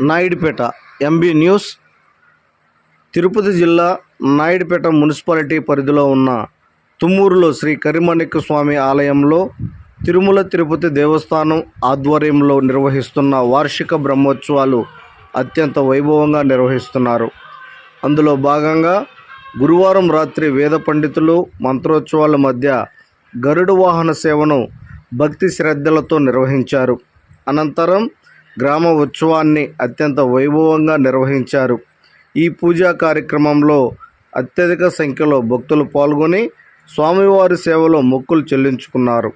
Naidupeta MB news. Tirupati జిల్లా Naidupeta municipality పరిధిలో ఉన్న తుమ్మూరులో శ్రీ కరిమణిక స్వామి ఆలయంలో తిరుమల తిరుపతి దేవస్థానం ఆధ్వర్యంలో నిర్వహిస్తున్న వార్షిక బ్రహ్మోత్సవాలు అత్యంత వైభవంగా నిర్వహిస్తున్నారు. అందులో భాగంగా గురువారం రాత్రి వేద పండితులు మంత్రోత్సవాల మధ్య గరుడు వాహన సేవను భక్తి శ్రద్ధలతో నిర్వహించారు. అనంతరం గ్రామ ఉత్సవాన్ని అత్యంత వైభవంగా నిర్వహించారు. ఈ పూజా కార్యక్రమంలో అత్యధిక సంఖ్యలో భక్తులు పాల్గొని స్వామివారి సేవలో మొక్కులు చెల్లించుకున్నారు.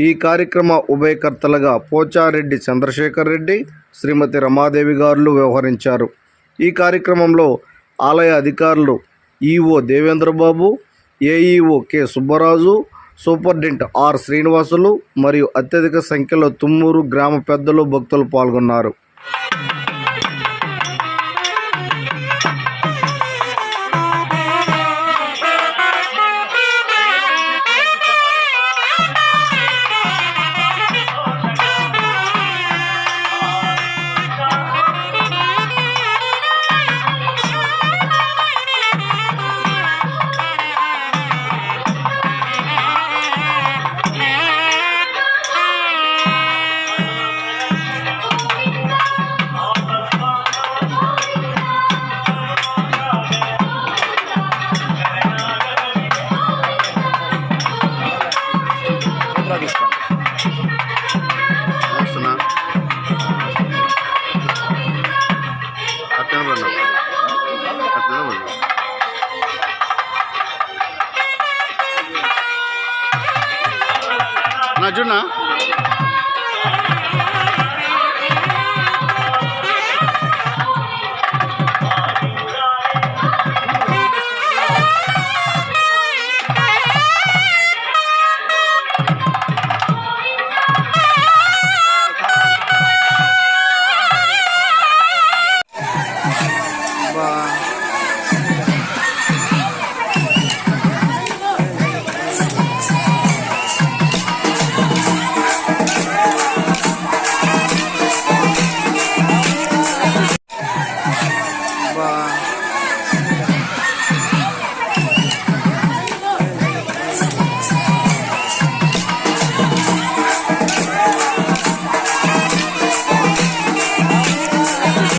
ఈ కార్యక్రమ ఉభయకర్తలుగా పోచారెడ్డి చంద్రశేఖర్ రెడ్డి శ్రీమతి రమాదేవి గారులు వ్యవహరించారు. ఈ కార్యక్రమంలో ఆలయ అధికారులు EO Devendrababu AEO K Subbaraju superintendent R Srinivasulu మరియు అత్యధిక సంఖ్యలో తుమ్మూరు గ్రామ పెద్దలు భక్తులు పాల్గొన్నారు. నా చూడనా